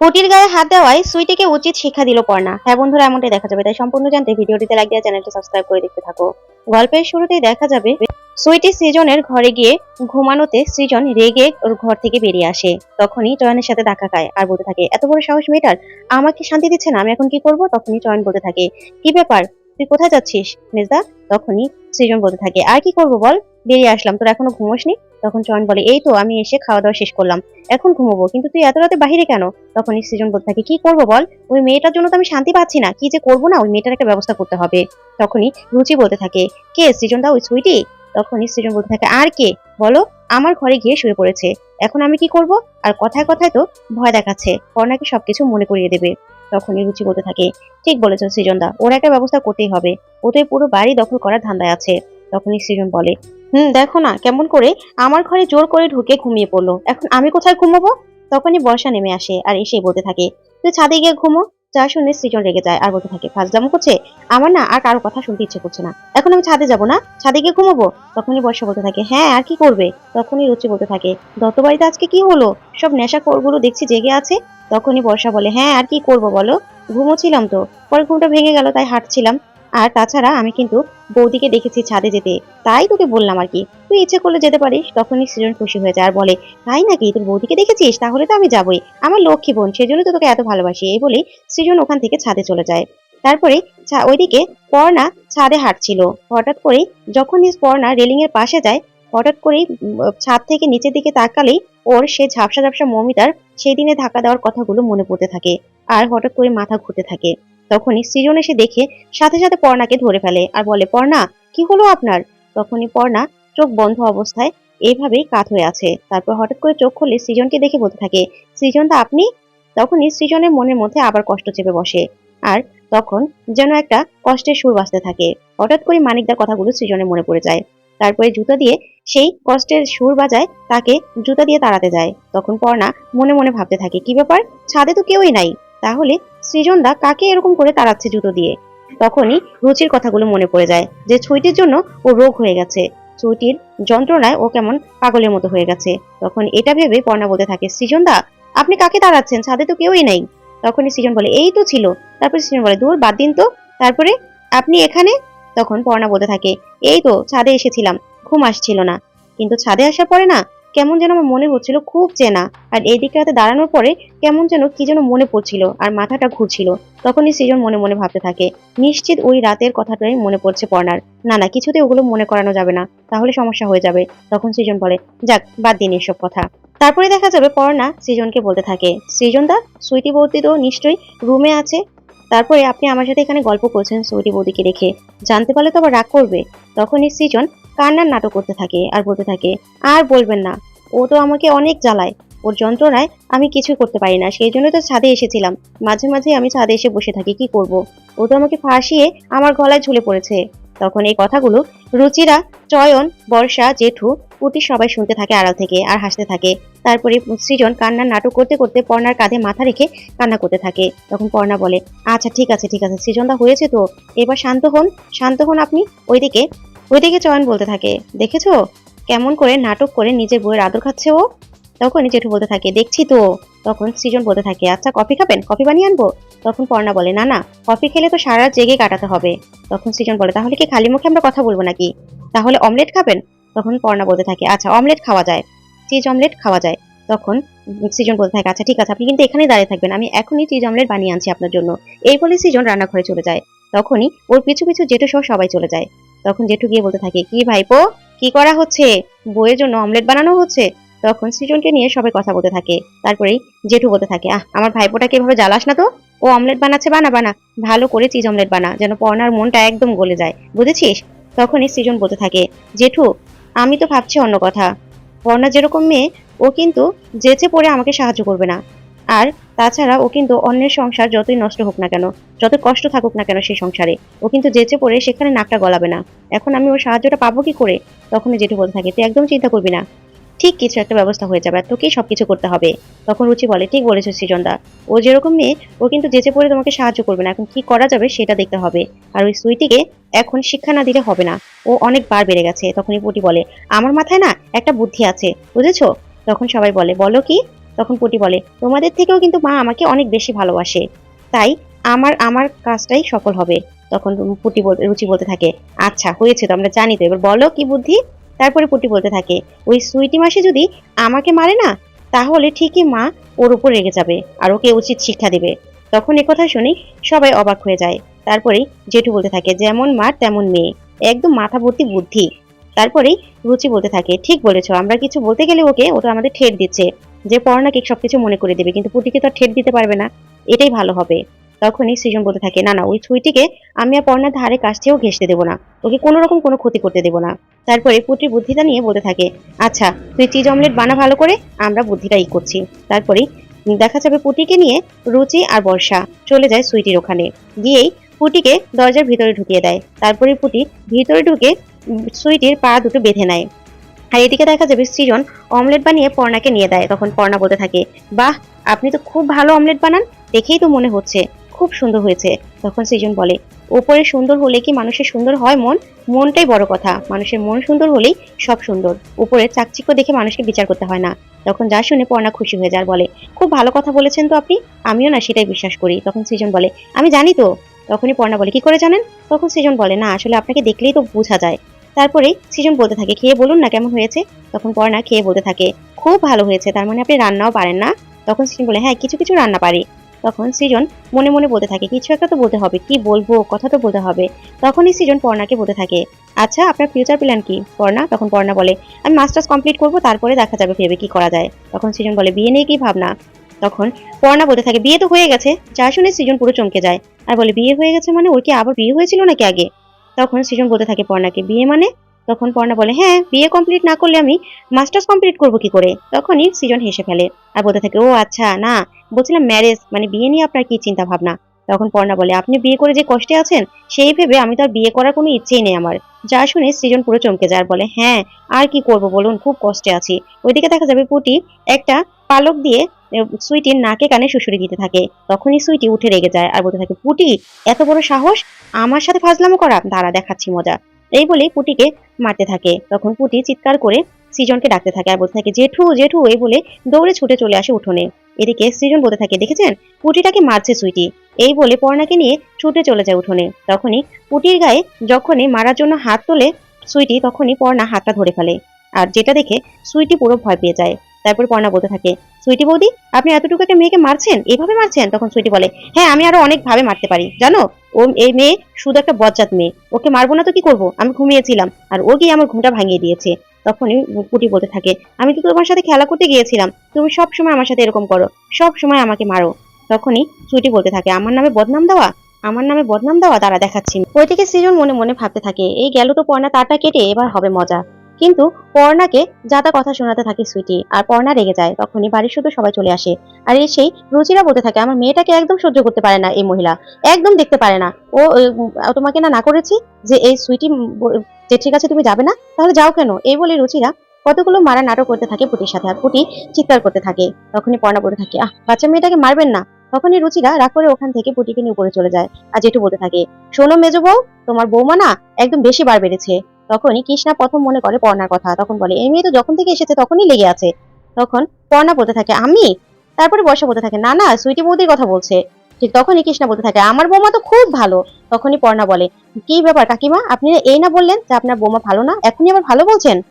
পুটির গায়ে হাত দেওয়ায় সুইটিকে উচিত শিক্ষা দিল পর্ণা। হ্যাঁ বন্ধুরা, এমনটাই দেখা যাবে। তাই সম্পূর্ণ জানতে ভিডিওটিতে লাইক দিয়ে চ্যানেলটি সাবস্ক্রাইব করে দেখতে থাকো। গল্পের শুরুতেই দেখা যাবে, সুইটি সৃজনের ঘরে গিয়ে ঘুমানোতে সৃজন রেগে ওর ঘর থেকে বেরিয়ে আসে। তখনই চয়নের সাথে দেখা খায় আর বলতে থাকে, এত বড় সাহস মেয়েটার, আমাকে শান্তি দিচ্ছে না, আমি এখন কি করব? তখনই চয়ন বলতে থাকে, কি ব্যাপার? তুই কোথায় যাচ্ছিস? মেজদা? তখনই সৃজন বলতে থাকে, আর কি করব বল? বেরিয়ে আসলাম, তোর এখনও ঘুমোসনি? তখন চয়ন বলে, এই তো, আমি এসে খাওয়া দাওয়া শেষ করলাম, এখন ঘুমোবো, কিন্তু তুই এত রাতে বাহিরে কেন? তখনই সৃজন বলতে থাকে, কি করব বল? ওই মেয়েটার জন্য তো আমি শান্তি পাচ্ছি না, কি যে করব না, ওই মেয়েটার একটা ব্যবস্থা করতে হবে। তখনই রুচি বলতে থাকে, কে সৃজন দা, ওই সুইটি? তখনই সৃজন বলতে থাকে, আর কে? বলো, আমার ঘরে গিয়ে শুয়ে পড়েছে, এখন আমি কি করব? আর কথায় কথায় তো ভয় দেখাচ্ছে, কর্ণাকে সবকিছু মনে করিয়ে দেবে। তখনই রুচি বলতে থাকে, ঠিক বলেছ সৃজনদা, ওর একটা ব্যবস্থা করতেই হবে। ও তো পুরো বাড়ি দখল করার ধান্দায় আছে। তখনই সৃজন বলে, হুম, দেখো না, কেমন করে আমার ঘরে জোর করে ঢুকে ঘুমিয়ে পড়ল। এখন আমি কোথায় ঘুমাবো? তখনই বর্ষা নেমে আসে আর এসেই বলতে থাকে, তুই ছাদে গিয়ে ঘুমো। যা শুনে সৃজন রেগে যায় আর বলতে থাকে, ফাজলামো করছে? আমার না আর কারও কথা শুনতে ইচ্ছে করছে না। এখন আমি ছাদে যাব না? ছাদে গিয়ে ঘুমাবো? তখনই বর্ষা বলতে থাকে হ্যাঁ আর কি করবে? তখনই রুচি বলতে থাকে, দত্ত বাড়িতে আজকে কি হলো? সব নেশা গুলো দেখছি জেগে আছে? তখনই বর্ষা বলে হ্যাঁ আর কি করব বলো? ঘুমোচ্ছিলাম তো। পরে ঘুমটা ভেঙে গেল, তাই হাঁটছিলাম। আর তাছাড়া আমি কিন্তু বৌদিকে দেখেছি ছাদে যেতে। তাই তোকে বললাম আর কি। তুই ইচ্ছে করলে যেতে পারিস, তখনই সৃজন খুশি হয়ে যায় আর বলে, তাই নাকি? তোর বৌদিকে দেখেছিস? তাহলে তো আমি যাবই। আমার লক্ষ্মী বোন সেই সেজন্য তো তোকে এত ভালোবাসি। এই বলেই সৃজন ওখান থেকে ছাদে চলে যায়। তারপরে ওইদিকে পর্ণা ছাদে হাঁটছিল। হঠাৎ করে যখনই পর্ণা রেলিং এর পাশে যায়, হঠাৎ করেই ছাদ থেকে নিচের দিকে তাকালেই ওর সে ঝাপসা ঝাপসা মমিতার সেই দিনে ধাক্কা দেওয়ার কথাগুলো মনে পড়তে থাকে। আর হঠাৎ করে মাথা ঘুরতে থাকে। তখনই সৃজন এসে দেখে সাথে সাথে পর্ণাকে ধরে ফেলে আর বলে, পর্ণা, কি হলো আপনার? তখনই পর্ণা চোখ বন্ধ অবস্থায় এইভাবেই কাত হয়ে আছে। তারপর হঠাৎ করে চোখ খুলে সৃজনকে দেখে বলতে থাকে, সৃজন দা আপনি? তখনই সৃজনের মনের মধ্যে আবার কষ্ট চেপে বসে আর তখন যেন একটা কষ্টের সুর বাজতে থাকে। হঠাৎ করে মানিকদার কথাগুলো সৃজনের মনে পড়ে যায়। তারপরে জুতো দিয়ে সেই কষ্টের সুর বাজায় তাকে জুতা দিয়ে তাড়াতে যায়। তখন পর্ণা মনে মনে ভাবতে থাকে, কি ব্যাপার? ছাদে তো কেউই নাই। তাহলে সৃজনদা কাকে এরকম করে তাড়াচ্ছে জুতো দিয়ে? তখনই রুচির কথাগুলো মনে পড়ে যায় যে ছুইটির জন্য ও রোগ হয়ে গেছে। ছুটির যন্ত্রণায় ও কেমন পাগলের মতো হয়ে গেছে। তখন এটা ভেবে পর্ণা বলতে থাকে, সৃজনদা, আপনি কাকে তাড়াচ্ছেন? ছাদে তো কেউই নেই। তখনই সৃজন বলে, এই তো ছিল। তারপরে সৃজন বলে, দূর, বাদ দিন তো। তারপরে আপনি এখানে? তখন পর্ণা বলতে থাকে, এই তো, ছাদে এসেছিলাম। ঘুম আসছিল না। কিন্তু ছাদে আসার পরে না কেমন যেন আমার মনে হচ্ছিল খুব চেনা। আর এই দিকে রাতে দাঁড়ানোর পরে কেমন যেন কি যেন মনে পড়ছিল আর মাথাটা ঘুরছিল। তখনই সৃজন মনে মনে ভাবতে থাকে, নিশ্চিত ওই রাতের কথাটাই মনে পড়ছে পর্ণার। না না, কিছুতে ওগুলো মনে করানো যাবে না, তাহলে সমস্যা হয়ে যাবে। তখন সৃজন বলে, যাক, বাদ দিন এসব কথা। তারপরে দেখা যাবে পর্ণা সৃজনকে বলতে থাকে, সৃজন দা, সুইটি বৌদি তো নিশ্চয়ই রুমে আছে। তারপরে আপনি আমার সাথে এখানে গল্প করছেন সুইটি বৌদিকে রেখে জানতে পারলে তো আবার রাগ করবে। তখনই সৃজন কান্নার নাটক করতে থাকে আর বলতে থাকে, আর বলবেন না, ও তো আমাকে অনেক জ্বালায়। ওর যন্ত্রণায় আমি কিছু করতে পারি না, সেই জন্য তো ছাদে এসেছিলাম। মাঝে মাঝে আমি ছাদে এসে বসে থাকি, কি করব? ও তো আমাকে ফাঁসিয়ে আমার গলায় ঝুলে পড়েছে। তখন এই কথাগুলো রুচিরা, চয়ন, বর্ষা, জেঠু পুটি সবাই শুনতে থাকে আড়াল থেকে আর হাসতে থাকে। তারপরে সৃজন কান্নার নাটক করতে করতে পর্ণার কাঁধে মাথা রেখে কান্না করতে থাকে। তখন পর্ণা বলে আচ্ছা ঠিক আছে ঠিক আছে, সৃজনদা হয়েছে তো। এবার শান্ত হন শান্ত হন আপনি। ওইদিকে ওইদিকে চয়ন বলতে থাকে, দেখেছ? কেমন করে নাটক করে নিজের বইয়ের আদর খাচ্ছে ও? তখনই জেঠু বলতে থাকে, দেখছি তো। তখন সৃজন বলতে থাকে আচ্ছা কফি খাবেন? কফি বানিয়ে আনব? তখন পর্ণা বলে, না না, কফি খেলে তো সারা জেগে কাটাতে হবে। তখন সৃজন বলে, তাহলে কি খালি মুখে আমরা কথা বলব নাকি? তাহলে অমলেট খাবেন? তখন পর্ণা বলতে থাকে আচ্ছা অমলেট খাওয়া যায়। চিজ অমলেট খাওয়া যায়? তখন সৃজন বলতে থাকে আচ্ছা ঠিক আছে, আপনি কিন্তু এখানেই দাঁড়িয়ে থাকবেন, আমি এখনই চিজ অমলেট বানিয়ে আনছি আপনার জন্য। এই বলে সৃজন রান্নাঘরে চলে যায়। তখনই ওর পিছু পিছু জেঠু সহ সবাই চলে যায়। তখন জেঠু গিয়ে বলতে থাকে, কি ভাইপো, কি করা হচ্ছে? বইয়ের জন্য অমলেট বানানো হচ্ছে? তখন সৃজনকে নিয়ে সবাই কথা বলতে থাকে। তারপরেই জেঠু বলতে থাকে, আহ, আমার ভাইপোটাকে এভাবে জ্বালাস না তো? ও অমলেট বানাচ্ছে, বানা বানা। ভালো করে চিজ অমলেট বানা, যেন পর্ণার মনটা একদম গলে যায়। বুঝেছিস? তখনই সৃজন বলতে থাকে, জেঠু, আমি তো ভাবছি অন্য কথা। পর্ণা যেরকম মেয়ে, ও কিন্তু যেচে পড়ে আমাকে সাহায্য করবে না। আর তাছাড়া ও কিন্তু অন্যের সংসার যতই নষ্ট হোক না কেন যত কষ্ট থাকুক না কেন সেই সংসারে, ও কিন্তু যেচে পড়ে সেখানে নাকটা গলাবে না। এখন আমি ওর সাহায্যটা পাবো কি করে? তখনই জেঠু বলতে থাকে, তুই একদম চিন্তা করবি না। ঠিক কিছু একটা ব্যবস্থা হয়ে যাবে, আর তোকেই সব কিছু করতে হবে। তখন রুচি বলে, ঠিক বলেছ সৃজনদা। ও যেরকম মেয়ে, ও কিন্তু যেচে পড়ে তোমাকে সাহায্য করবে না। এখন কি করা যাবে সেটা দেখতে হবে। আর ওই সুইটিকে এখন শিক্ষা না দিলে হবে না। ও অনেক বার বেড়ে গেছে। তখনই পুটি বলে, আমার মাথায় না একটা বুদ্ধি আছে, বুঝেছ? তখন সবাই বলে, বলো কি? তখন পুটি বলে, তোমাদের থেকেও কিন্তু মা আমাকে অনেক বেশি ভালোবাসে। তাই আমার আমার কাজটাই সফল হবে। তখন পুটি রুচি বলতে থাকে আচ্ছা হয়েছে তো, আমরা জানি তো। এবার বলো কি বুদ্ধি? তারপরে পুটি বলতে থাকে, ওই সুইটি মাসি যদি আমাকে মারে না, তাহলে ঠিকই মা ওর উপর রেগে যাবে আর ওকে উচিত শিক্ষা দেবে। তখন কথা শুনি সবাই অবাক হয়ে যায়। তারপরেই জেঠু বলতে থাকে, যেমন মা, তেমন মেয়ে। একদম মাথা ভর্তি বুদ্ধি। তারপরেই রুচি বলতে থাকে, ঠিক বলেছ, আমরা কিছু বলতে গেলে ওকে, ওটা আমাদের ঠেট দিচ্ছে। যে পড়ানাকে সবকিছু মনে করে দেবে, কিন্তু পুটিকে তো ঠেট দিতে পারবে না। এটাই ভালো হবে। তখনই সৃজন বলতে থাকে, না না, ওই ছুইটিকে আমি আর পর্ণার ধারে কাছ থেকেও ঘেসতে দেবো না। ওকে কোনো রকম কোনো ক্ষতি করতে দেবো না। তারপরে পুটির বুদ্ধিটা নিয়ে বলতে থাকে আচ্ছা তুই চিজ অমলেট বানা ভালো করে, আমরা বুদ্ধিটা ই করছি। তারপরেই দেখা যাবে পুটিকে নিয়ে রুচি আর বর্ষা চলে যায় সুইটির ওখানে। গিয়েই পুটিকে দরজার ভিতরে ঢুকিয়ে দেয়। তারপরে পুটি ভিতরে ঢুকে সুইটির পা দুটো বেঁধে নেয়। আর এদিকে দেখা যাবে সৃজন অমলেট বানিয়ে পর্ণাকে নিয়ে দেয়, তখন পর্ণা বলতে থাকে, বাহ, আপনি তো খুব ভালো অমলেট বানান, দেখেই তো মনে হচ্ছে, খুব সুন্দর হয়েছে। তখন সৃজন বলে ওপরে সুন্দর হলে কি মানুষের সুন্দর হয় মন? মনটাই বড় কথা, মানুষের মন সুন্দর হলেই সব সুন্দর, উপরে চাকচিক্য দেখে মানুষকে বিচার করতে হয় না। তখন যা শুনে পর্ণা খুশি হয়ে যায়, বলে, খুব ভালো কথা বলেছেন তো আপনি, আমিও না সেটাই বিশ্বাস করি। তখন সৃজন বলে, আমি জানি তো। তখনই পর্ণা বলে, কি করে জানেন? তখন সৃজন বলে, না, আসলে আপনাকে দেখলেই তো বোঝা যায়। তারপরে সৃজন বলতে থাকে, খেয়ে বলুন না কেমন হয়েছে? তখন পর্ণা খেয়ে বলতে থাকে, খুব ভালো হয়েছে, তার মানে আপনি রান্নাও পারেন না? তখন সৃজন বলে হ্যাঁ কিছু কিছু রান্না পারি। তখন সৃজন মনে মনে বলতে থাকে, কিছু একটা তো বলতে হবে, কি বলব, কথা তো বলতে হবে। তখনই সৃজন পর্ণাকে বলতে থাকে আচ্ছা আপনার ফিউচার প্ল্যান কি? পর্ণা তখন পর্ণা বলে, আমি মাস্টার্স কমপ্লিট করব, তারপরে দেখা যাবে, ভেবে কি করা যায়। তখন সৃজন বলে, বিয়ে নিয়ে কি ভাবনা? তখন পর্ণা বলতে থাকে, বিয়ে তো হয়ে গেছে। যা শুনে সৃজন পুরো চমকে যায়। আর বলে, বিয়ে হয়ে গেছে মানে ওর কি আবার বিয়ে হয়েছিল নাকি আগে? তখন সৃজন বলতে থাকে পর্ণাকে, বিয়ে মানে? তখন পর্ণা বলে হ্যাঁ বিয়ে কমপ্লিট না করলে আমি মাস্টার্স কমপ্লিট করব কি করে? তখনই সৃজন হেসে ফেলে আর বলতে থাকে, ও আচ্ছা না, বলছিলাম ম্যারেজ মানে বিয়ে নিয়ে আপনার কি চিন্তা ভাবনা তখন পর্ণা বলে, আপনি বিয়ে করে যে কষ্টে আছেন, সেই ভেবে আমি তো আর বিয়ে করার কোনো ইচ্ছেই নেই আমার। যা শুনে সৃজন পুরো চমকে যায় বলে হ্যাঁ আর কি করব বলুন, খুব কষ্টে আছি। ওইদিকে দেখা যাবে পুটি একটা পালক দিয়ে সুইটির নাকে কানে শুশুরি দিতে থাকে। তখনই সুইটি উঠে রেগে যায় আর বলতে থাকে, পুটি, এত বড় সাহস? আমার সাথে ফাজলামো করা, দাঁড়া, দেখাচ্ছি মজা। এই বলে পুটিকে মারতে থাকে। তখন পুটি চিৎকার করে সৃজনকে ডাকতে থাকে আর বলতে থাকে, জেঠু জেঠু, এই বলে দৌড়ে ছুটে চলে আসে উঠোনে। এদিকে সৃজন বলতে থাকে, দেখেছেন? পুটিটাকে মারছে সুইটি। এই বলে পর্ণাকে নিয়ে ছুটে চলে যায় উঠোনে। তখনই পুটির গায়ে যখনই মারার জন্য হাত তোলে সুইটি, তখনই পর্ণা হাতটা ধরে ফেলে। আর যেটা দেখে সুইটি পুরো ভয় পেয়ে যায়। তারপর পর্ণা বলতে থাকে সুইটি বৌদি, আপনি এতটুকু একটা মেয়েকে মারছেন? এভাবে মারছেন? তখন সুইটি বলে হ্যাঁ আমি আরও অনেক ভাবে মারতে পারি, জানো? ও এই মেয়ে শুধু একটা বজ্জাত মেয়ে। ওকে মারবো না তো কি করব? আমি ঘুমিয়েছিলাম আর ও গিয়ে আমার ঘুমটা ভাঙিয়ে দিয়েছে। তখনই পুটি বলতে থাকে, আমি তো তোমার সাথে খেলা করতে গিয়েছিলাম। তুমি সব সময় আমার সাথে এরকম করো। সব সময় আমাকে মারো। তখনই সুইটি বলতে থাকে, আমার নামে বদনাম দেওয়া? আমার নামে বদনাম দেওয়া? তারা দেখাচ্ছি। থেকে সৃজন মনে মনে ভাবতে থাকে, এই গেল তো পর্ণা তারটা কেটে, এবার হবে মজা। কিন্তু পর্ণাকে যা তা কথা শোনাতে থাকে সুইটি, আর পর্ণা রেগে যায়, তখনই বাড়ির শুধু সবাই চলে আসে। আর এসেই রুচিরা বলতে থাকে, আমার মেয়েটাকে একদম সহ্য করতে পারে না এই মহিলা, একদম দেখতে পারে না। ও তোমাকে না না করেছি যে এই সুইটি যে ঠিক আছে তুমি যাবে না, তাহলে যাও কেন? এই বলে রুচিরা কতগুলো মারা নাটক করতে থাকে পুটির সাথে, আর পুটি চিৎকার করতে থাকে। তখনই পর্ণা বলতে থাকে, আহ, বাচ্চা মেয়েটাকে মারবেন না। তখনই রুচিরা রাগ করে ওখান থেকে পুটিকে নিয়ে উপরে চলে যায়। আর জেঠু বলতে থাকে, শোনো মেজো বউ, তোমার বৌমা না একদম বেশি বার বেড়েছে। তখনই কৃষ্ণা প্রথম মনে করে পর্ণার কথা। তখন বলে, এই মেয়ে তো যখন থেকে এসেছে তখনই লেগে আছে। তখন পর্ণা বলতে থাকে, আমি? তারপরে বর্ষা বলতে থাকে, না না, সুইটি বৌদির কথা বলছে। ঠিক তখনই কৃষ্ণা বলতে থাকে, আমার বৌমা তো খুব ভালো। তখনই পর্ণা বলে, কি ব্যাপার কাকিমা? আপনি এই না বললেন যে আপনার বৌমা ভালো না? এখনই আবার ভালো বলছেন?